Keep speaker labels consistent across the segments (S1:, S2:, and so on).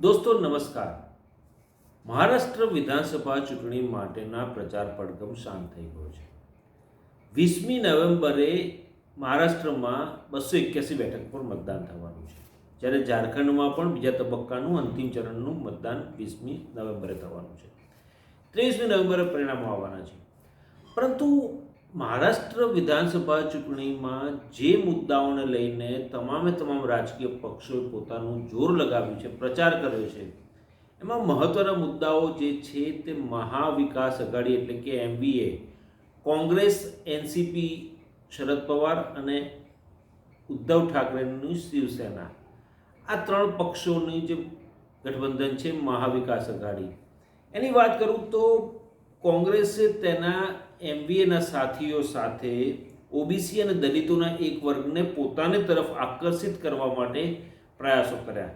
S1: દોસ્તો, નમસ્કાર. મહારાષ્ટ્ર વિધાનસભા ચૂંટણી માટેના પ્રચાર પડઘમ શાંત થઈ ગયો છે. વીસમી નવેમ્બરે મહારાષ્ટ્રમાં બસો એક્યાસી બેઠક પર મતદાન થવાનું છે. જ્યારે ઝારખંડમાં પણ બીજા તબક્કાનું અંતિમ ચરણનું મતદાન વીસમી નવેમ્બરે થવાનું છે. ત્રેવીસમી નવેમ્બરે પરિણામો આવવાના છે. પરંતુ મહારાષ્ટ્ર વિધાનસભા ચૂંટણીમાં જે મુદ્દાઓને લઈને તમામે તમામ રાજકીય પક્ષોએ પોતાનું જોર લગાવ્યું છે, પ્રચાર કર્યો છે, એમાં મહત્ત્વના મુદ્દાઓ જે છે તે મહાવિકાસ અઘાડી એટલે કે MVA, Congress, NCP, Sharad Pawar અને ઉદ્ધવ ઠાકરેની શિવસેના. આ ત્રણ પક્ષોની જે ગઠબંધન છે, મહાવિકાસ અઘાડી. એની વાત કરું તો કોંગ્રેસે તેના એમવીએના સાથીઓ સાથે ઓબીસી અને દલિતોના એક વર્ગને પોતાને તરફ આકર્ષિત કરવા માટે પ્રયાસો કર્યા.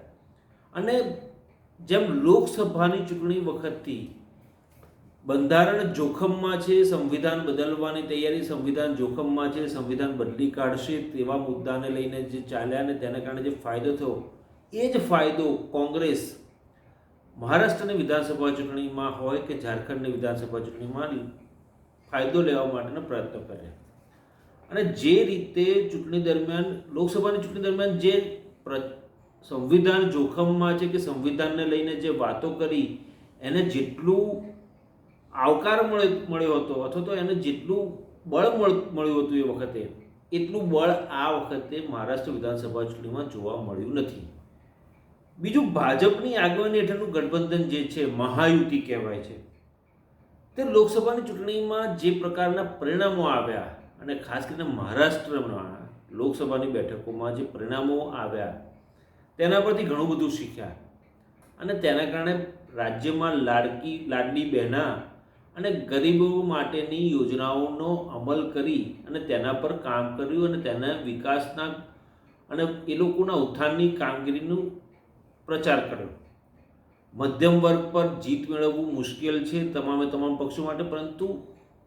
S1: અને જેમ લોકસભાની ચૂંટણી વખતથી બંધારણ જોખમમાં છે, સંવિધાન બદલવાની તૈયારી, સંવિધાન જોખમમાં છે, સંવિધાન બદલી કાઢશે તેવા મુદ્દાને લઈને જે ચાલ્યા ને તેના કારણે જે ફાયદો થયો, એ જ ફાયદો કોંગ્રેસ મહારાષ્ટ્રની વિધાનસભા ચૂંટણીમાં હોય કે ઝારખંડની વિધાનસભા ચૂંટણીમાં ફાયદો લેવા માટેનો પ્રયત્ન કર્યા. અને જે રીતે ચૂંટણી દરમિયાન, લોકસભાની ચૂંટણી દરમિયાન જે સંવિધાન જોખમમાં છે કે સંવિધાનને લઈને જે વાતો કરી, એને જેટલું આવકાર મળે, મળ્યો હતો અથવા તો એને જેટલું બળ મળ, મળ્યું હતું એ વખતે, એટલું બળ આ વખતે મહારાષ્ટ્ર વિધાનસભા ચૂંટણીમાં જોવા મળ્યું નથી. બીજું ભાજપની આગેવાની હેઠળનું ગઠબંધન જે છે, મહાયુતિ કહેવાય છે. તે લોકસભાની ચૂંટણીમાં જે પ્રકારના પરિણામો આવ્યા અને ખાસ કરીને મહારાષ્ટ્રમાં લોકસભાની બેઠકોમાં જે પરિણામો આવ્યા, તેના પરથી ઘણું બધું શીખ્યા. અને તેના કારણે રાજ્યમાં લાડકી લાડલી બહેના અને ગરીબો માટેની યોજનાઓનો અમલ કરી અને તેના પર કામ કર્યું અને તેના વિકાસના અને એ લોકોના ઉત્થાનની કામગીરીનું પ્રચાર કર્યો. મધ્યમ વર્ગ પર જીત મેળવવું મુશ્કેલ છે તમામે તમામ પક્ષો માટે, પરંતુ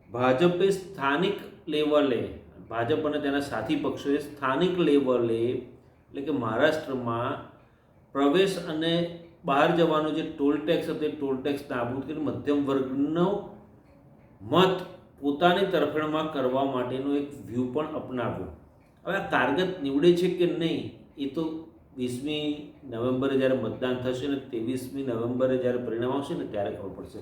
S1: ભાજપે સ્થાનિક લેવલે, ભાજપ અને તેના સાથી પક્ષોએ સ્થાનિક લેવલે, એટલે કે મહારાષ્ટ્રમાં પ્રવેશ અને બહાર જવાનો જે ટોલ ટેક્સ હતો, એ ટોલ ટેક્સ નાબૂદ કરીને મધ્યમ વર્ગનો મત પોતાની તરફેણમાં કરવા માટેનો એક વ્યૂ પણ અપનાવ્યો. હવે આ કારગત નીવડે છે કે નહીં, એ તો વીસમી નવેમ્બરે જ્યારે મતદાન થશે ને ત્રેવીસમી નવેમ્બરે જ્યારે પરિણામ આવશે ને ત્યારે ખબર પડશે.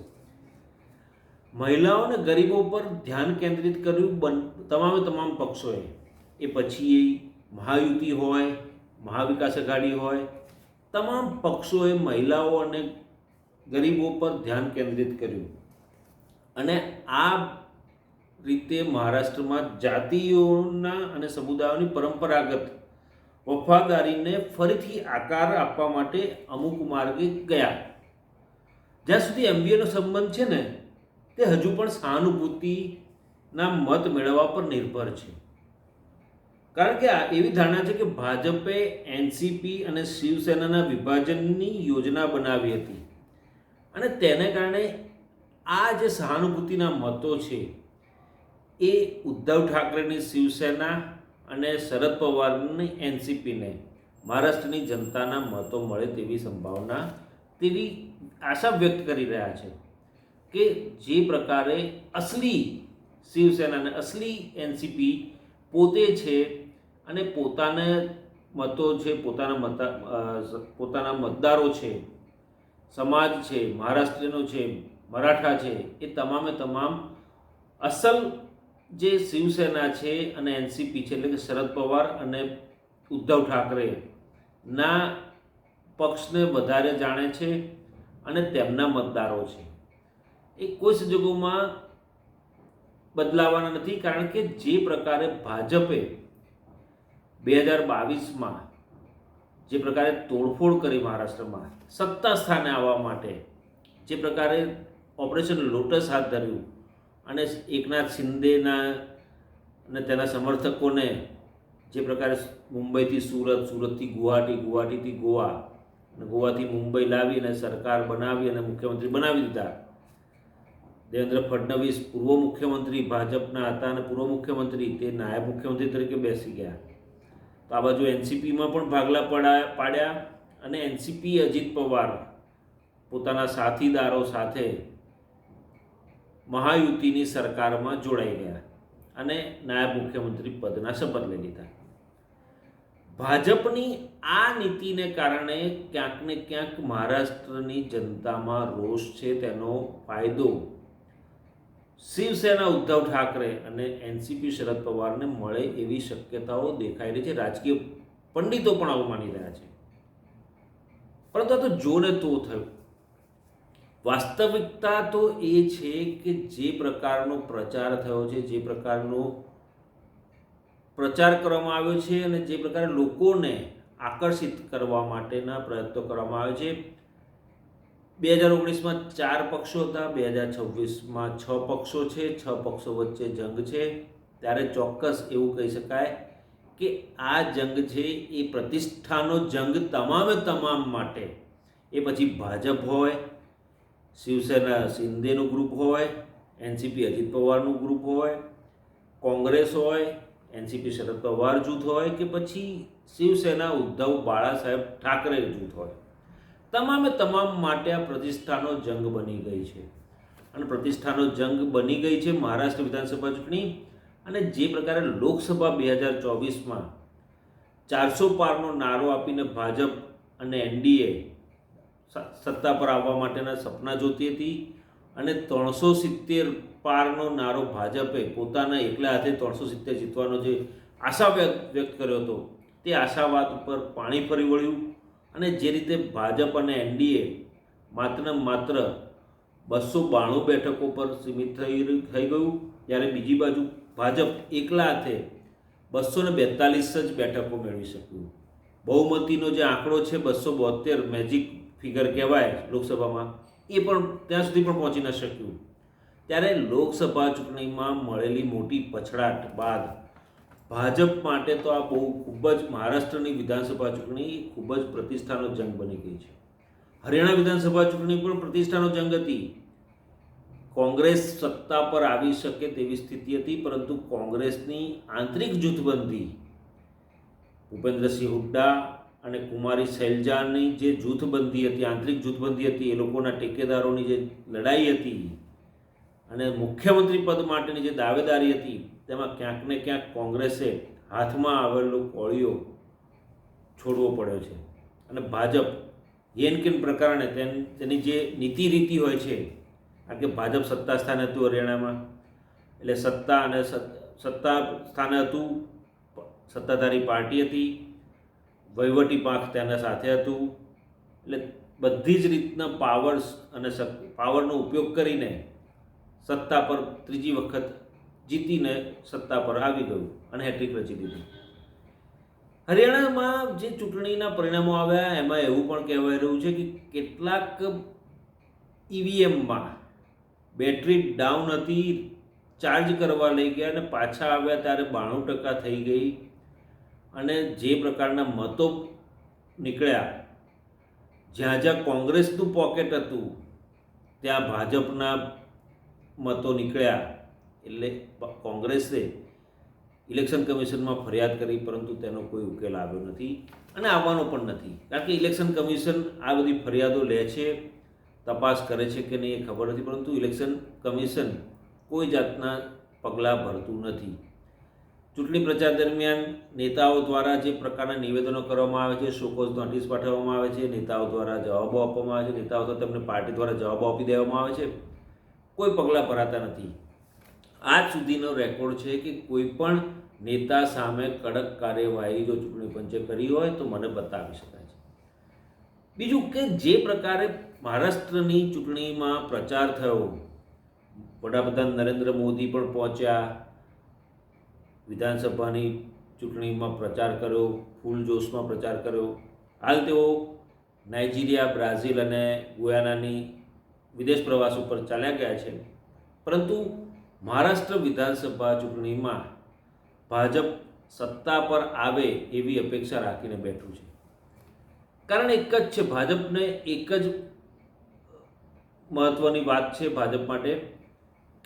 S1: મહિલાઓ અને ગરીબો પર ધ્યાન કેન્દ્રિત કર્યું બન, તમામે તમામ પક્ષોએ. એ પછી મહાયુતિ હોય, મહાવિકાસ અઘાડી હોય, તમામ પક્ષોએ મહિલાઓ અને ગરીબો પર ધ્યાન કેન્દ્રિત કર્યું. અને આ રીતે મહારાષ્ટ્રમાં જાતિઓના અને સમુદાયોની પરંપરાગત વફાદારીને ફરીથી આકાર આપવા માટે અમુક માર્ગે ગયા. જ્યાં સુધી એમબીએનો સંબંધ છે ને, તે હજુ પણ સહાનુભૂતિના મત મેળવવા પર નિર્ભર છે. કારણ કે આ એવી ધારણા છે કે ભાજપે એનસીપી અને શિવસેનાના વિભાજનની યોજના બનાવી હતી. અને તેને કારણે આ જે સહાનુભૂતિના મતો છે, એ ઉદ્ધવ ઠાકરેની શિવસેના અને શરદ પવારની એનસીપીને મહારાષ્ટ્રની જનતાના મતો મળે તેવી સંભાવના તેવી આશા વ્યક્ત કરી રહ્યા છે કે જે પ્રકારે અસલી શિવસેના અને અસલી એનસીપી પોતે છે અને પોતાને મતો છે, પોતાના મતા પોતાના મતદારો છે, સમાજ છે, મહારાષ્ટ્રનો છે, મરાઠા છે, એ તમામે તમામ અસલ જે શિવસેના છે અને એનસીપી છે, એટલે કે શરદ પવાર અને ઉદ્ધવ ઠાકરે ના પક્ષને વધારે જાણે છે અને તેમના મતદારો છે. એ કોઈ સંજોગોમાં બદલાવાના નથી, કારણ કે જે પ્રકારે ભાજપે બે હજાર બાવીસમાં જે પ્રકારે તોડફોડ કરી મહારાષ્ટ્રમાં સત્તા સ્થાને આવવા માટે જે પ્રકારે ઓપરેશન લોટસ હાથ ધર્યું અને એકનાથ શિંદેના અને તેના સમર્થકોને જે પ્રકારે મુંબઈથી સુરત, સુરતથી ગુવાહાટી, ગુવાહાટીથી ગોવા અને ગોવાથી મુંબઈ લાવી અને સરકાર બનાવી અને મુખ્યમંત્રી બનાવી દીધા. દેવેન્દ્ર ફડણવીસ પૂર્વ મુખ્યમંત્રી, ભાજપના હતા અને પૂર્વ મુખ્યમંત્રી, તે નાયબ મુખ્યમંત્રી તરીકે બેસી ગયા. તો આ બાજુ એનસીપીમાં પણ ભાગલા પડા પાડ્યા અને એનસીપી અજીત પવાર પોતાના સાથીદારો સાથે મહાયુતિની સરકારમાં જોડાઈ ગયા અને નાયબ મુખ્યમંત્રી પદના શપથ લઈ લીધા. ભાજપની આ નીતિને કારણે ક્યાંક ને ક્યાંક મહારાષ્ટ્રની જનતામાં રોષ છે તેનો ફાયદો. શિવસેના ઉદ્ધવ ઠાકરે અને એનસીપી શરદ પવારને મળે એવી શક્યતાઓ દેખાઈ રહી છે. રાજકીય પંડિતો પણ આવું માની રહ્યા છે. પરંતુ આ તો જોને તો થયું. વાસ્તવિકતા તો એ છે કે જે પ્રકારનો પ્રચાર થયો છે, જે પ્રકારનો પ્રચાર કરવામાં આવ્યો છે અને જે પ્રકારે લોકોને આકર્ષિત કરવા માટેના પ્રયત્નો કરવામાં આવે છે. બે હજાર ઓગણીસમાં ચાર પક્ષો હતા, બે હજાર છવ્વીસમાં છ પક્ષો છે, છ પક્ષો વચ્ચે જંગ છે. ત્યારે ચોક્કસ એવું કહી શકાય કે આ જંગ છે, એ પ્રતિષ્ઠાનો જંગ તમામે તમામ માટે. એ પછી ભાજપ હોય શિવસેના શિંદેનું ગ્રુપ હોય, એનસીપી અજીત પવારનું ગ્રુપ હોય, કોંગ્રેસ હોય, એનસીપી શરદ પવાર જૂથ હોય કે પછી શિવસેના ઉદ્ધવ બાળા સાહેબ ઠાકરે જૂથ હોય. તમામે તમામ માટે આ પ્રતિષ્ઠાનો જંગ બની ગઈ છે. અને પ્રતિષ્ઠાનો જંગ બની ગઈ છે મહારાષ્ટ્ર વિધાનસભા ચૂંટણી અને જે પ્રકારે લોકસભા બે હજાર ચોવીસમાં ચારસો પારનો નારો આપીને ભાજપ અને એનડીએ સત્તા પર આવવા માટેના સપના જોતી હતી અને ત્રણસો સિત્તેર પારનો નારો ભાજપે પોતાના એકલા હાથે ત્રણસો સિત્તેર જીતવાનો જે આશા વ્યક્ત કર્યો હતો, તે આશાવાદ ઉપર પાણી ફરી વળ્યું અને જે રીતે ભાજપ અને એનડીએ માત્ર માત્ર બસો બાણું બેઠકો પર સીમિત થઈ થઈ ગયું, જ્યારે બીજી બાજુ ભાજપ એકલા હાથે બસો ને બેતાલીસ જ બેઠકો મેળવી શક્યું. બહુમતીનો જે આંકડો છે બસો બોતેર મેજિક ફિગર કહેવાય લોકસભામાં, એ પણ ત્યાં સુધી પણ પહોંચી ન શક્યું. ત્યારે લોકસભા ચૂંટણીમાં મળેલી મોટી પછડાટ બાદ ભાજપ માટે તો આ બહુ ખૂબ જ મહારાષ્ટ્રની વિધાનસભા ચૂંટણી ખૂબ જ પ્રતિષ્ઠાનો જંગ બની ગઈ છે. હરિયાણા વિધાનસભા ચૂંટણી પણ પ્રતિષ્ઠાનો જંગ હતી. કોંગ્રેસ સત્તા પર આવી શકે તેવી સ્થિતિ હતી, પરંતુ કોંગ્રેસની આંતરિક જૂથબંધી ભૂપેન્દ્રસિંહ હુડ્ડા અને કુમારી શૈલજાની જે જૂથબંધી હતી, આંતરિક જૂથબંધી હતી, એ લોકોના ટેકેદારોની જે લડાઈ હતી અને મુખ્યમંત્રી પદ માટેની જે દાવેદારી હતી, તેમાં ક્યાંક ને ક્યાંક કોંગ્રેસે હાથમાં આવેલો કોળીઓ છોડવો પડ્યો છે. અને ભાજપ યેન કેન પ્રકારણે તેન જે નીતિ રીતિ હોય છે કારણ કે ભાજપ સત્તા સ્થાને હતું હરિયાણામાં, એટલે સત્તા અને સત્તા સ્થાને હતું, સત્તાધારી પાર્ટી હતી વહીવટી પાંખ તેના સાથે હતું. એટલે બધી જ રીતના પાવર્સ અને પાવરનો ઉપયોગ કરીને સત્તા પર ત્રીજી વખત જીતીને સત્તા પર આવી ગયું અને હેટ્રિક રચી દીધી. હરિયાણામાં જે ચૂંટણીના પરિણામો આવ્યા, એમાં એવું પણ કહેવાય રહ્યું છે કે કેટલાક ઈવીએમમાં બેટરી ડાઉન હતી ચાર્જ કરવા લઈ ગયા અને પાછા આવ્યા ત્યારે બાણું ટકા થઈ ગઈ. અને જે પ્રકારના મતો નીકળ્યા, જ્યાં જ્યાં કોંગ્રેસનું પોકેટ હતું, ત્યાં ભાજપના મતો નીકળ્યા. એટલે કોંગ્રેસે ઇલેક્શન કમિશનમાં ફરિયાદ કરી, પરંતુ તેનો કોઈ ઉકેલ આવ્યો નથી અને આવવાનો પણ નથી. કારણ કે ઇલેક્શન કમિશન આ બધી ફરિયાદો લે છે, તપાસ કરે છે કે નહીં એ ખબર નથી, પરંતુ ઇલેક્શન કમિશન કોઈ જાતના પગલાં ભરતું નથી. ચૂંટણી પ્રચાર દરમિયાન નેતાઓ દ્વારા જે પ્રકારના નિવેદનો કરવામાં આવે છે, શોકોઝ નોટિસ પાઠવવામાં આવે છે, નેતાઓ દ્વારા જવાબો આપવામાં આવે છે, નેતાઓ તો તેમને પાર્ટી દ્વારા જવાબો આપી દેવામાં આવે છે. કોઈ પગલાં ભરાતા નથી. આજ સુધીનો રેકોર્ડ છે કે કોઈ પણ નેતા સામે કડક કાર્યવાહી જો ચૂંટણી પંચે કરી હોય તો મને બતાવી શકાય છે. બીજું કે જે પ્રકારે મહારાષ્ટ્રની ચૂંટણીમાં પ્રચાર થયો, વડાપ્રધાન નરેન્દ્ર મોદી પણ પહોંચ્યા વિધાનસભાની ચૂંટણીમાં પ્રચાર કર્યો, ફૂલ જોશમાં પ્રચાર કર્યો. હાલ તેઓ નાઇજીરિયા, બ્રાઝિલ અને ગુયાનાની વિદેશ પ્રવાસ ઉપર ચાલ્યા ગયા છે. પરંતુ મહારાષ્ટ્ર વિધાનસભા ચૂંટણીમાં ભાજપ સત્તા પર આવે એવી અપેક્ષા રાખીને બેઠું છે. કારણ એક જ છે, ભાજપને એક જ મહત્ત્વની વાત છે ભાજપ માટે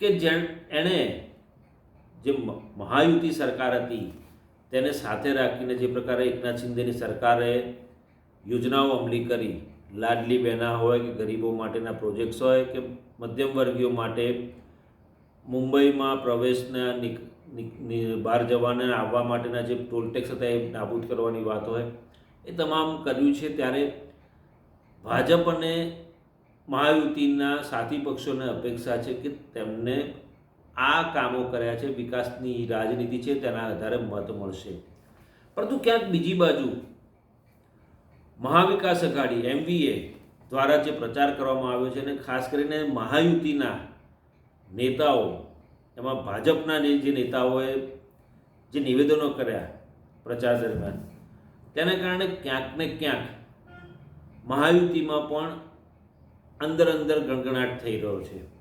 S1: કે જેણ જે મહાયુતિ સરકાર હતી, તેને સાથે રાખીને જે પ્રકારે એકનાથ શિંદેની સરકારે યોજનાઓ અમલી કરી. લાડલી બહેના હોય કે ગરીબો માટેના પ્રોજેક્ટ્સ હોય કે મધ્યમ વર્ગીઓ માટે મુંબઈમાં પ્રવેશના બહાર જવાના આવવા માટેના જે ટોલ ટેક્સ હતા એ નાબૂદ કરવાની વાત હોય. એ તમામ કર્યું છે. ત્યારે ભાજપ અને મહાયુતિના સાથી પક્ષોને અપેક્ષા છે કે તેમને આ કામો કર્યા છે, વિકાસની રાજનીતિ છે, તેના આધારે મત મળશે. પરંતુ ક્યાંક બીજી બાજુ, મહાવિકાસ અઘાડી, એમવીએ દ્વારા જે પ્રચાર કરવામાં આવ્યો છે અને ખાસ કરીને મહાયુતિના નેતાઓ, એમાં ભાજપના જે નેતાઓએ જે નિવેદનો કર્યા પ્રચાર દરમિયાન, તેના કારણે ક્યાંક ને ક્યાંક મહાયુતિમાં પણ અંદર અંદર ગણગણાટ થઈ રહ્યો છે.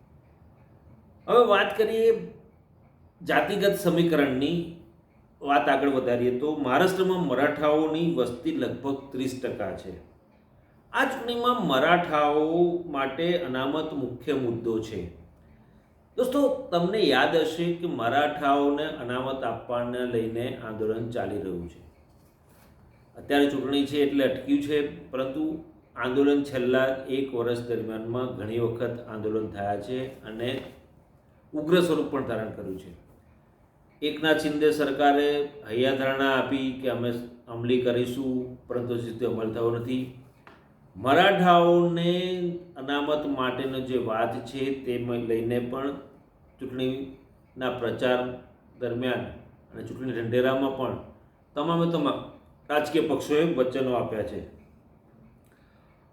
S1: હવે વાત કરીએ જાતિગત સમીકરણની વાત આગળ વધારીએ તો મહારાષ્ટ્રમાં મરાઠાઓની વસ્તી લગભગ ત્રીસ ટકા છે. આ ચૂંટણીમાં મરાઠાઓ માટે અનામત મુખ્ય મુદ્દો છે. દોસ્તો, તમને યાદ હશે કે મરાઠાઓને અનામત આપવાને લઈને આંદોલન ચાલી રહ્યું છે. અત્યારે ચૂંટણી છે એટલે અટક્યું છે, પરંતુ આંદોલન છેલ્લા એક વર્ષ દરમિયાનમાં ઘણી વખત આંદોલન થયા છે અને ઉગ્ર સ્વરૂપ પણ ધારણ કર્યું છે. એકનાથ શિંદે સરકારે હૈયાધારણા આપી કે અમે અમલી કરીશું, પરંતુ હજી તે અમલ થયો નથી. મરાઠાઓને અનામત માટેનો જે વાત છે તે લઈને પણ ચૂંટણીના પ્રચાર દરમિયાન અને ચૂંટણી ઢંઢેરામાં પણ તમામે તમામ રાજકીય પક્ષોએ વચનો આપ્યા છે.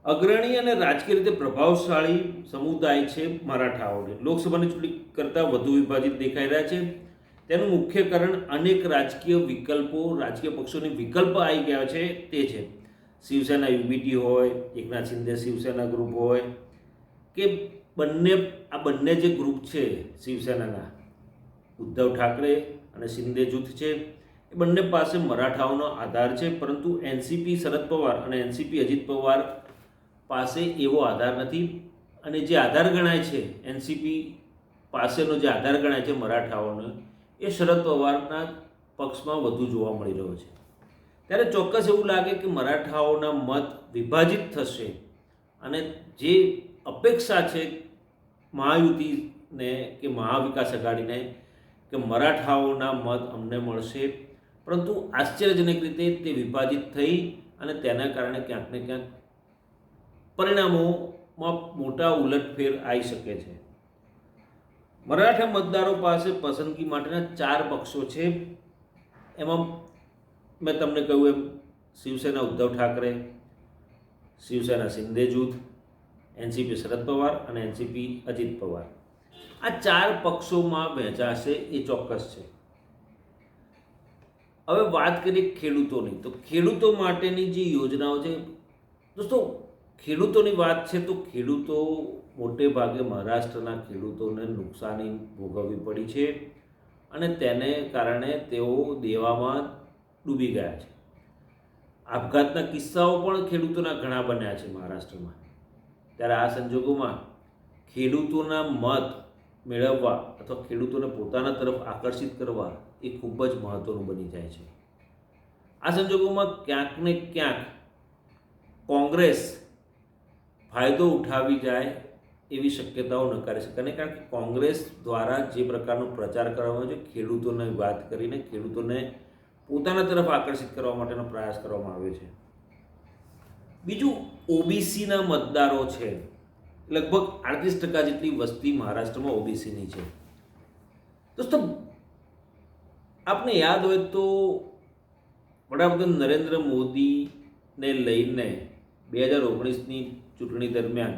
S1: અગ્રણી અને રાજકીય રીતે પ્રભાવશાળી સમુદાય છે મરાઠાઓને. લોકસભાની ચૂંટણી કરતાં વધુ વિભાજિત દેખાઈ રહ્યા છે. તેનું મુખ્ય કારણ અનેક રાજકીય વિકલ્પો, રાજકીય પક્ષોની વિકલ્પ આવી ગયા છે તે છે. શિવસેના યુબીટી હોય, એકનાથ શિંદે શિવસેના ગ્રુપ હોય, કે બંને, આ બંને જે ગ્રુપ છે શિવસેનાના, ઉદ્ધવ ઠાકરે અને શિંદે જૂથ છે, એ બંને પાસે મરાઠાઓનો આધાર છે. પરંતુ એનસીપી શરદ પવાર અને એનસીપી અજીત પવાર પાસે એવો આધાર નથી. અને જે આધાર ગણાય છે, એનસીપી પાસેનો જે આધાર ગણાય છે મરાઠાઓનો, એ શરદ પવારના પક્ષમાં વધુ જોવા મળી રહ્યો છે. ત્યારે ચોક્કસ એવું લાગે કે મરાઠાઓના મત વિભાજિત થશે અને જે અપેક્ષા છે મહાયુતિને કે મહાવિકાસ આઘાડીને કે મરાઠાઓના મત અમને મળશે, પરંતુ આશ્ચર્યજનક રીતે તે વિભાજિત થઈ અને તેના કારણે ક્યાંક ને ક્યાંક પરિણામોમાં મોટા ઉલટફેર આવી શકે છે. મરાઠા મતદારો પાસે પસંદગી માટેના ચાર પક્ષો છે. એમાં મેં તમને કહ્યું એમ શિવસેના ઉદ્ધવ ઠાકરે, શિવસેના શિંદે જૂથ, એનસીપી શરદ પવાર અને એનસીપી અજીત પવાર. આ ચાર પક્ષોમાં વહેંચાશે એ ચોક્કસ છે. હવે વાત કરીએ ખેડૂતોની. તો ખેડૂતો માટેની જે યોજનાઓ છે, દોસ્તો ખેડૂતોની વાત છે તો ખેડૂતો મોટે ભાગે મહારાષ્ટ્રના ખેડૂતોને નુકસાની ભોગવવી પડી છે અને તેને કારણે તેઓ દેવામાં ડૂબી ગયા છે. આપઘાતના કિસ્સાઓ પણ ખેડૂતોના ઘણા બન્યા છે મહારાષ્ટ્રમાં. ત્યારે આ સંજોગોમાં ખેડૂતોના મત મેળવવા અથવા ખેડૂતોને પોતાના તરફ આકર્ષિત કરવા એ ખૂબ જ મહત્ત્વનું બની જાય છે. આ સંજોગોમાં ક્યાંક ને ક્યાંક કોંગ્રેસ ફાયદો ઉઠાવી જાય એવી શક્યતાઓ નકારી શકે. નહીં કારણ કે કોંગ્રેસ દ્વારા જે પ્રકારનો પ્રચાર કરવામાં આવે છે, ખેડૂતોને વાત કરીને ખેડૂતોને પોતાના તરફ આકર્ષિત કરવા માટેનો પ્રયાસ કરવામાં આવ્યો છે. બીજું, ઓબીસીના મતદારો છે. લગભગ આડત્રીસ ટકા જેટલી વસ્તી મહારાષ્ટ્રમાં ઓબીસીની છે. દોસ્તો, આપને યાદ હોય તો વડાપ્રધાન નરેન્દ્ર મોદીને લઈને બે હજાર ઓગણીસની ચૂંટણી દરમિયાન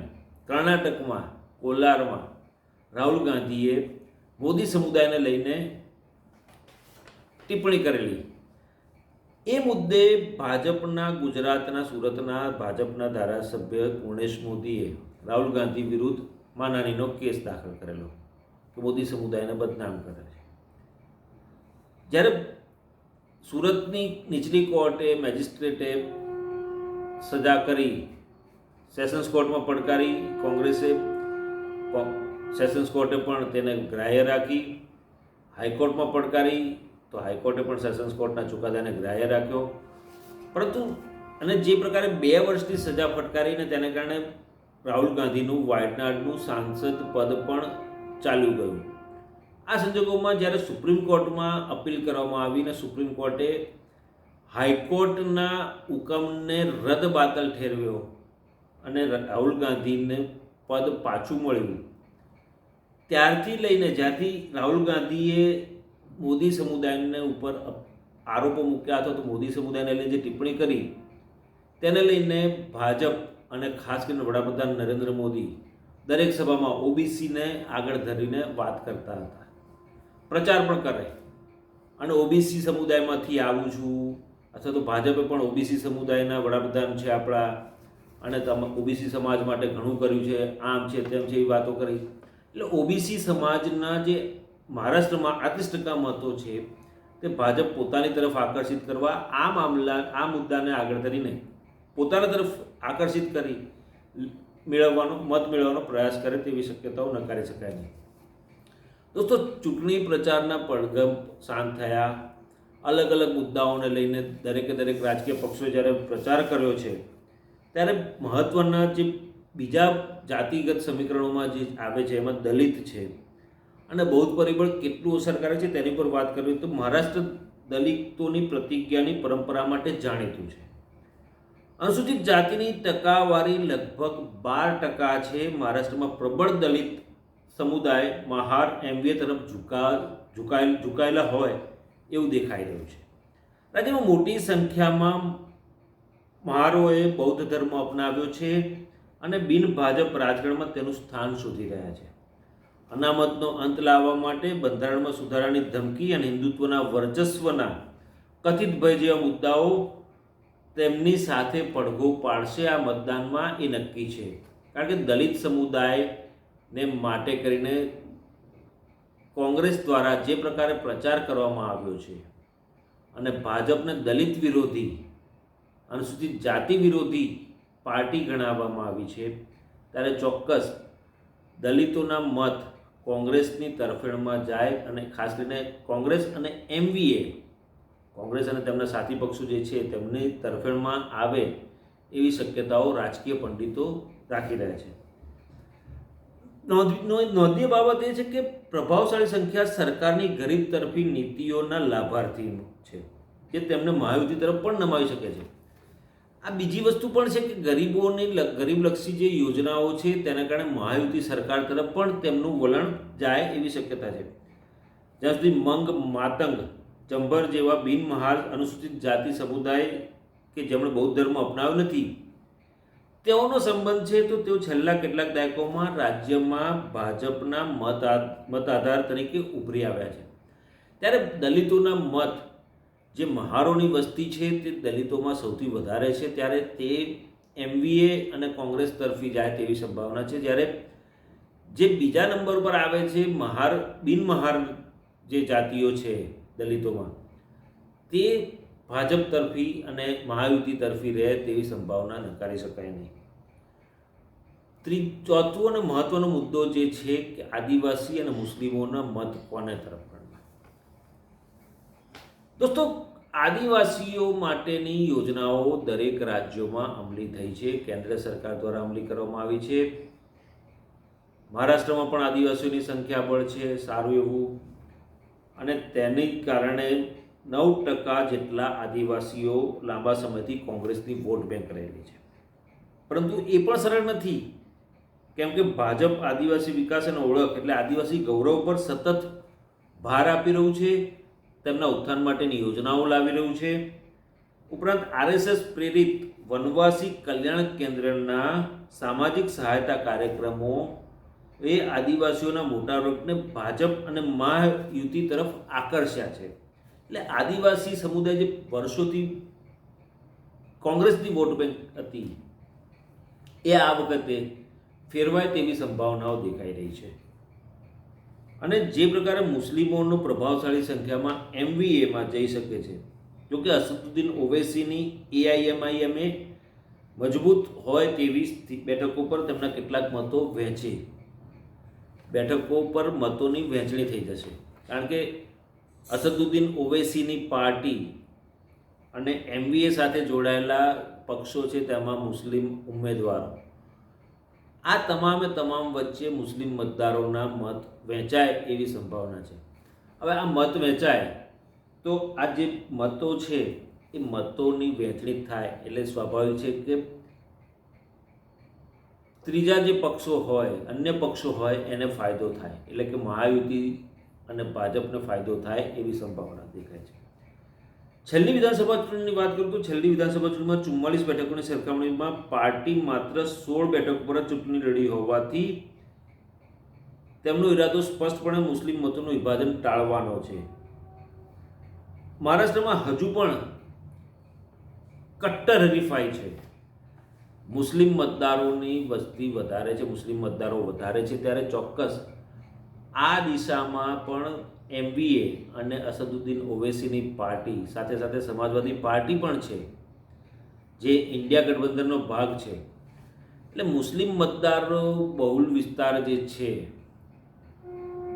S1: કર્ણાટકમાં, કોલારમાં રાહુલ ગાંધીએ મોદી સમુદાયને લઈને ટિપ્પણી કરેલી. એ મુદ્દે ભાજપના, ગુજરાતના, સુરતના ભાજપના ધારાસભ્ય ગુણેશ મોદીએ રાહુલ ગાંધી વિરુદ્ધ માનાનીનો કેસ દાખલ કરેલો કે મોદી સમુદાયને બદનામ કરે છે. જ્યારે સુરતની નીચલી કોર્ટે, મેજિસ્ટ્રેટે સજા કરી સેશન્સ કોર્ટમાં પડકારી, કોંગ્રેસે સેશન્સ કોર્ટે પણ તેને ગ્રાહ્ય રાખી, હાઈકોર્ટમાં પડકારી, તો હાઈકોર્ટે પણ સેશન્સ કોર્ટના ચુકાદાને ગ્રાહ્ય રાખ્યો. પરંતુ, અને જે પ્રકારે બે વર્ષની સજા ફટકારીને તેને કારણે રાહુલ ગાંધીનું વાયનાડનું સાંસદ પદ પણ ચાલ્યું ગયું. આ સંજોગોમાં જ્યારે સુપ્રીમ કોર્ટમાં અપીલ કરવામાં આવી ને સુપ્રીમ કોર્ટે હાઈકોર્ટના હુકમને રદ બાતલ ઠેરવ્યો અને રાહુલ ગાંધીને પદ પાછું મળ્યું. ત્યારથી લઈને જ્યારથી રાહુલ ગાંધીએ મોદી સમુદાયને ઉપર આરોપો મૂક્યા અથવા તો મોદી સમુદાયને લઈને જે ટિપ્પણી કરી, તેને લઈને ભાજપ અને ખાસ કરીને વડાપ્રધાન નરેન્દ્ર મોદી દરેક સભામાં ઓબીસીને આગળ ધરીને વાત કરતા હતા. પ્રચાર પણ કરે. અને ઓબીસી સમુદાયમાંથી આવું છું, અથવા તો ભાજપે પણ ઓબીસી સમુદાયના વડાપ્રધાન છે આપણા અને તમે ઓબીસી સમાજ માટે ઘણું કર્યું છે, આમ છે, તેમ છે, એવી વાતો કરી. એટલે ઓબીસી સમાજના જે મહારાષ્ટ્રમાં આત્રીસ ટકા મતો છે, તે ભાજપ પોતાની તરફ આકર્ષિત કરવા, આ મામલા, આ મુદ્દાને આગળ ધરીને પોતાના તરફ આકર્ષિત કરી મેળવવાનો, મત મેળવવાનો પ્રયાસ કરે તેવી શક્યતાઓ નકારી શકાય નહીં. દોસ્તો, ચૂંટણી પ્રચારના પડઘમ શાંત થયા. અલગ અલગ મુદ્દાઓને લઈને દરેકે દરેક રાજકીય પક્ષોએ જ્યારે પ્રચાર કર્યો છે ત્યારે મહત્ત્વના જે બીજા જાતિગત સમીકરણોમાં જે આવે છે, એમાં દલિત છે. અને બૌદ્ધ પરિબળ કેટલું અસરકારક છે તેની પર વાત કરવી તો મહારાષ્ટ્ર દલિતોની પ્રતિજ્ઞાની પરંપરા માટે જાણીતું છે. અનુસૂચિત જાતિની ટકાવારી લગભગ બાર ટકા છે. મહારાષ્ટ્રમાં પ્રબળ દલિત સમુદાય મહાર એમબીએ તરફ ઝુકા ઝુકાયેલા હોય એવું દેખાઈ રહ્યું છે. રાજ્યમાં મોટી સંખ્યામાં મહારોએ બૌદ્ધ ધર્મ અપનાવ્યો છે અને બિન ભાજપ રાજકારણમાં તેનું સ્થાન શોધી રહ્યા છે. અનામતનો અંત લાવવા માટે બંધારણમાં સુધારાની ધમકી અને હિન્દુત્વના વર્ચસ્વના કથિત ભય જેવા મુદ્દાઓ તેમની સાથે પડઘો પાડશે આ મતદાનમાં એ નક્કી છે. કારણ કે દલિત સમુદાયને માટે કરીને કોંગ્રેસ દ્વારા જે પ્રકારે પ્રચાર કરવામાં આવ્યો છે અને ભાજપને દલિત વિરોધી અનુસૂચિત જાતિ વિરોધી પાર્ટી ગણાવવામાં આવી છે. ત્યારે ચોક્કસ દલિતોના મત કોંગ્રેસની તરફેણમાં જાય અને ખાસ કરીને કોંગ્રેસ અને એમવીએ, કોંગ્રેસ અને તેમના સાથી પક્ષો જે છે તેમની તરફેણમાં આવે એવી શક્યતાઓ રાજકીય પંડિતો રાખી રહ્યા છે. નોંધ નોંધ- નોંધનીય બાબત એ છે કે પ્રભાવશાળી સંખ્યા સરકારની ગરીબ તરફી નીતિઓના લાભાર્થી છે, જે તેમને મહાયુતિ તરફ પણ નમાવી શકે છે. આ બીજી વસ્તુ પણ છે કે ગરીબોની ગરીબલક્ષી જે યોજનાઓ છે, તેના કારણે મહાયુતિ સરકાર તરફ પણ તેમનું વલણ જાય એવી શક્યતા છે. જ્યાં સુધી મંગ, માતંગ ચંભર જેવા બિનમહાલ અનુસૂચિત જાતિ સમુદાય કે જેમણે બૌદ્ધ ધર્મ અપનાવ્યો નથી, તેઓનો સંબંધ છે તો તેઓ છેલ્લા કેટલાક દાયકાઓમાં રાજ્યમાં ભાજપના મત મત આધાર તરીકે ઉભરી આવ્યા છે. ત્યારે દલિતોના મત જે મહારોની વસ્તી છે તે દલિતોમાં સૌથી વધારે છે, ત્યારે તે એમવીએ અને કોંગ્રેસ તરફી જાય તેવી સંભાવના છે. જ્યારે જે બીજા નંબર પર આવે છે, મહાર બિનમહાર જે જાતિઓ છે દલિતોમાં, તે ભાજપ તરફી અને મહાયુતિ તરફી રહે તેવી સંભાવના નકારી શકાય નહીં. ત્રી, ચોથું અને મહત્વનો મુદ્દો જે છે કે આદિવાસી અને મુસ્લિમોના મત કોને તરફ દોસ્તો આદિવાસીઓ માટેની યોજનાઓ દરેક રાજ્યોમાં અમલી થઈ છે. કેન્દ્ર સરકાર દ્વારા અમલી કરવામાં આવી છે. મહારાષ્ટ્રમાં પણ આદિવાસીઓની સંખ્યા બળ છે, સારું એવું. અને તેને કારણે નવ ટકા જેટલા આદિવાસીઓ લાંબા સમયથી કોંગ્રેસની વોટ બેંક રહેલી છે. પરંતુ એ પણ સરળ નથી. કેમ કે ભાજપ આદિવાસી વિકાસ અને ઓળખ એટલે આદિવાસી ગૌરવ પર સતત ભાર આપી રહ્યું છે. તેમના ઉત્થાન માટેની યોજનાઓ લાવી રહ્યું છે. ઉપરાંત આરએસએસ પ્રેરિત વનવાસી કલ્યાણ કેન્દ્રના સામાજિક સહાયતા કાર્યક્રમો એ આદિવાસીઓના મોટા વર્ગને ભાજપ અને મહાયુતિ તરફ આકર્ષ્યા છે. એટલે આદિવાસી સમુદાય જે વર્ષોથી કોંગ્રેસની વોટ બેંક હતી, એ આ વખતે ફેરવાય તેવી સંભાવનાઓ દેખાઈ રહી છે. અને જે પ્રકારે મુસ્લિમોનો પ્રભાવશાળી સંખ્યામાં એમવીએમાં જઈ શકે છે. જોકે અસદુદ્દીન ઓવેસીની એઆઈએમઆઈએમએ મજબૂત હોય તેવી બેઠકો પર તેમના કેટલાક મતો વહેંચે. બેઠકો પર મતોની વહેંચણી થઈ જશે. કારણ કે અસદુદ્દીન ઓવેસીની પાર્ટી અને એમવીએ સાથે જોડાયેલા પક્ષો છે તેમાં મુસ્લિમ ઉમેદવારો. આ તમામે તમામ વચ્ચે મુસ્લિમ મતદારોના મત વહેંચાય એવી સંભાવના છે. હવે આ મત વહેંચાય તો આ જે મતો છે, એ મતોની વહેંચણી થાય એટલે સ્વાભાવિક છે કે ત્રીજા જે પક્ષો હોય, અન્ય પક્ષો હોય, એને ફાયદો થાય. એટલે કે મહાયુતિ અને ભાજપને ફાયદો થાય એવી સંભાવના દેખાય છે. છેલ્લી વિધાનસભા ચૂંટણીની વાત કરું તો છેલ્લી વિધાનસભા ચૂંટણીમાં ચુમ્માલીસ બેઠકોની સરખામણીમાં પાર્ટી માત્ર સોળ બેઠક પર જ ચૂંટણી લડી હોવાથી તેમનો ઈરાદો સ્પષ્ટપણે મુસ્લિમ મતોનું વિભાજન ટાળવાનો છે. મહારાષ્ટ્રમાં હજુ પણ કટ્ટર હરીફાઈ છે. મુસ્લિમ મતદારોની વસ્તી વધારે છે, મુસ્લિમ મતદારો વધારે છે, ત્યારે ચોક્કસ આ દિશામાં પણ એમબીએ અને અસદુદ્દીન ઓવેસીની પાર્ટી, સાથે સાથે સમાજવાદી પાર્ટી પણ છે, જે ઇન્ડિયા ગઠબંધનનો ભાગ છે. એટલે મુસ્લિમ મતદારો બહુલ વિસ્તાર જે છે,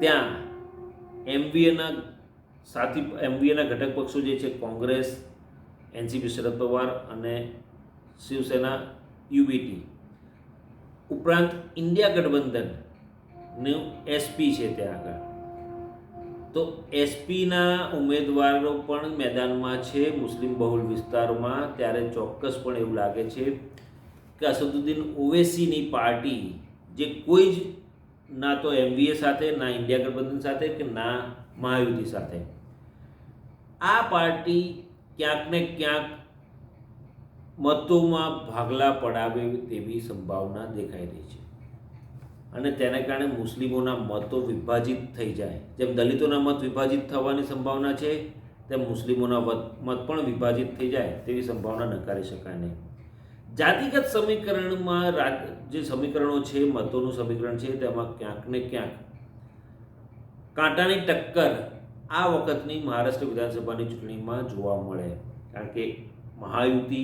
S1: ત્યાં એમવીએના સાથી એમવીએના ઘટક પક્ષો જે છે, કોંગ્રેસ એનસીપી શરદ પવાર અને શિવસેના યુબીટી ઉપરાંત ઇન્ડિયા ગઠબંધનનું એસપી છે ત્યાં આગળ. તો એસપીના ઉમેદવારો પણ મેદાનમાં છે, મુસ્લિમ બહુલ વિસ્તારોમાં. ત્યારે ચોક્કસ પણ એવું લાગે છે કે અસદુદ્દીન ઓવેસીની પાર્ટી જે કોઈ જ ના તો એમવીએ સાથે, ના ઇન્ડિયા ગઠબંધન સાથે કે ના મહાયુતિ સાથે. આ પાર્ટી ક્યાંક ને ક્યાંક મતોમાં ભાગલા પડાવે તેવી સંભાવના દેખાઈ રહી છે. અને તેને કારણે મુસ્લિમોના મતો વિભાજિત થઈ જાય. જેમ દલિતોના મત વિભાજિત થવાની સંભાવના છે, તેમ મુસ્લિમોના મત પણ વિભાજિત થઈ જાય તેવી સંભાવના નકારી શકાય નહીં. જાતિગત સમીકરણમાં રાજ જે સમીકરણો છે, મતોનું સમીકરણ છે, તેમાં ક્યાંક ને ક્યાંક કાંટાની ટક્કર આ વખતની મહારાષ્ટ્ર વિધાનસભાની ચૂંટણીમાં જોવા મળે. કારણ કે મહાયુતિ,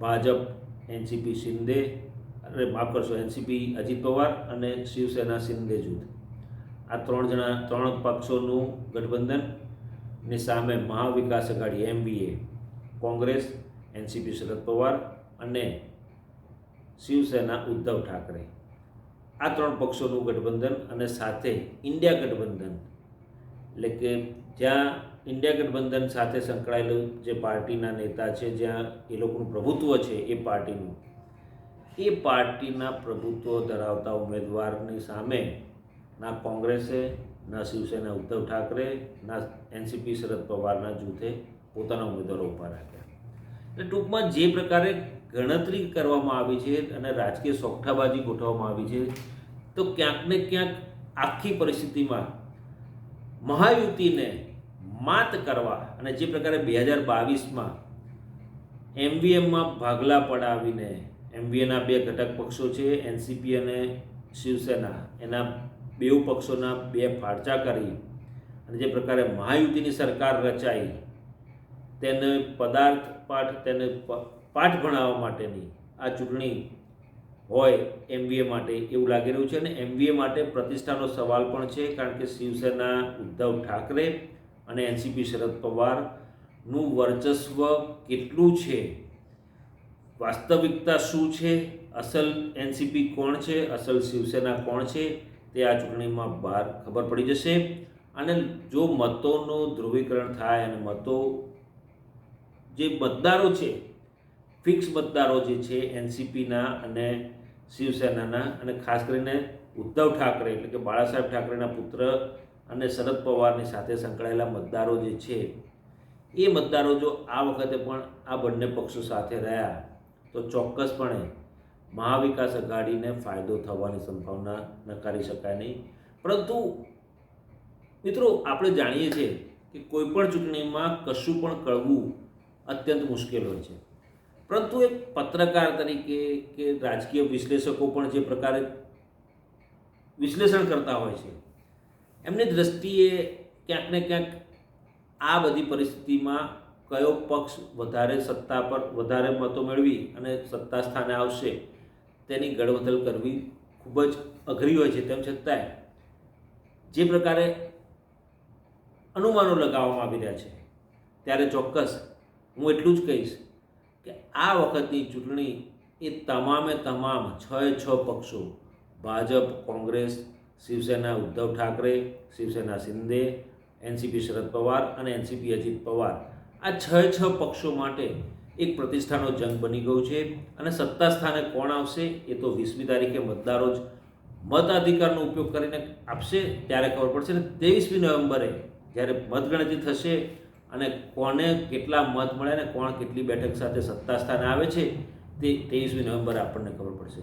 S1: ભાજપ, એનસીપી, શિંદે અરે માફ કરશો, એનસીપી અજીત પવાર અને શિવસેના શિંદે જૂથ. આ ત્રણ જણા, ત્રણ પક્ષોનું ગઠબંધનની સામે Mahavikas Aghadi MBA, Congress, NCP Sharad Pawar અને શિવસેના ઉદ્ધવ ઠાકરે. આ ત્રણ પક્ષોનું ગઠબંધન અને સાથે ઇન્ડિયા ગઠબંધન, એટલે કે જ્યાં ઇન્ડિયા ગઠબંધન સાથે સંકળાયેલું જે પાર્ટીના નેતા છે, જ્યાં એ લોકોનું પ્રભુત્વ છે એ પાર્ટીનું એ પાર્ટીના પ્રભુત્વ ધરાવતા ઉમેદવારની સામે ના કોંગ્રેસે, ના શિવસેના ઉદ્ધવ ઠાકરે, ના એનસીપી શરદ પવારના જૂથે પોતાના ઉમેદવારો ઊભા રાખ્યા. એટલે ટૂંકમાં જે પ્રકારે ગણતરી કરવામાં આવી છે અને રાજકીય સોગઠાબાજી ગોઠવવામાં આવી છે, તો ક્યાંક ને ક્યાંક આખી પરિસ્થિતિમાં મહાયુતિને માત કરવા અને જે પ્રકારે બે હજાર બાવીસમાં એમવીએમમાં ભાગલા પડાવીને એમવીએના બે ઘટક પક્ષો છે, એનસીપી અને શિવસેના. એના બેઉ પક્ષોના બે ફાળચા કરી અને જે પ્રકારે મહાયુતિની સરકાર રચાઈ, તેને પદાર્થ પાઠ, તેને પાઠ ભણાવવા માટેની આ ચૂંટણી હોય એમવીએ માટે એવું લાગી રહ્યું છે અને એમવીએ માટે પ્રતિષ્ઠાનો સવાલ પણ છે કારણ કે શિવસેના ઉદ્ધવ ઠાકરે અને એનસીપી શરદ પવારનું વર્ચસ્વ કેટલું છે વાસ્તવિકતા શું છે? અસલ એનસીપી કોણ છે? અસલ શિવસેના કોણ છે? તે આ ચૂંટણીમાં બહાર ખબર પડી જશે. અને જો મતોનું ધ્રુવીકરણ થાય અને મતો જે મતદારો છે, ફિક્સ મતદારો જે છે એનસીપીના અને શિવસેનાના, અને ખાસ કરીને ઉદ્ધવ ઠાકરે, એટલે કે બાળા સાહેબ ઠાકરેના પુત્ર અને શરદ પવારની સાથે સંકળાયેલા મતદારો જે છે, એ મતદારો જો આ વખતે પણ આ બંને પક્ષો સાથે રહ્યા તો ચોક્કસપણે મહાવિકાસ અઘાડીને ફાયદો થવાની સંભાવના નકારી શકાય નહીં. પરંતુ મિત્રો, આપણે જાણીએ છીએ કે કોઈ પણ ચૂંટણીમાં કશું પણ કળવું અત્યંત મુશ્કેલ હોય છે. પરંતુ એક પત્રકાર તરીકે કે રાજકીય વિશ્લેષકો પણ જે પ્રકારે વિશ્લેષણ કરતા હોય છે, એમની દ્રષ્ટિએ ક્યાંક ને ક્યાંક આ બધી પરિસ્થિતિમાં કયો પક્ષ વધારે સત્તા પર વધારે મતો મેળવી અને સત્તા સ્થાને આવશે તેની ગડબથલ કરવી ખૂબ જ અઘરી હોય છે. તેમ છતાંય જે પ્રકારે અનુમાનો લગાવવામાં આવી રહ્યા છે, ત્યારે ચોક્કસ હું એટલું જ કહીશ કે આ વખતની ચૂંટણી એ તમામે તમામ છ છ પક્ષો, ભાજપ, કોંગ્રેસ, શિવસેના ઉદ્ધવ ઠાકરે, શિવસેના શિંદે, એનસીપી શરદ પવાર અને એનસીપી અજીત પવાર આ છ છ પક્ષો માટે એક પ્રતિષ્ઠાનો જંગ બની ગયું છે અને સત્તા સ્થાને કોણ આવશે એ તો વીસમી તારીખે મતદારો જ મતાધિકારનો ઉપયોગ કરીને આપશે ત્યારે ખબર પડશે ને ત્રેવીસમી નવેમ્બરે જ્યારે મતગણતરી થશે અને કોને કેટલા મત મળે ને કોણ કેટલી બેઠક સાથે સત્તા સ્થાને આવે છે તે ત્રેવીસમી નવેમ્બરે આપણને ખબર પડશે.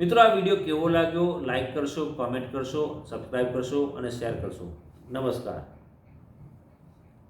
S1: મિત્રો, આ વીડિયો કેવો લાગ્યો? લાઈક કરશો, કોમેન્ટ કરશો, સબસ્ક્રાઈબ કરશો અને શેર કરશો. નમસ્કાર.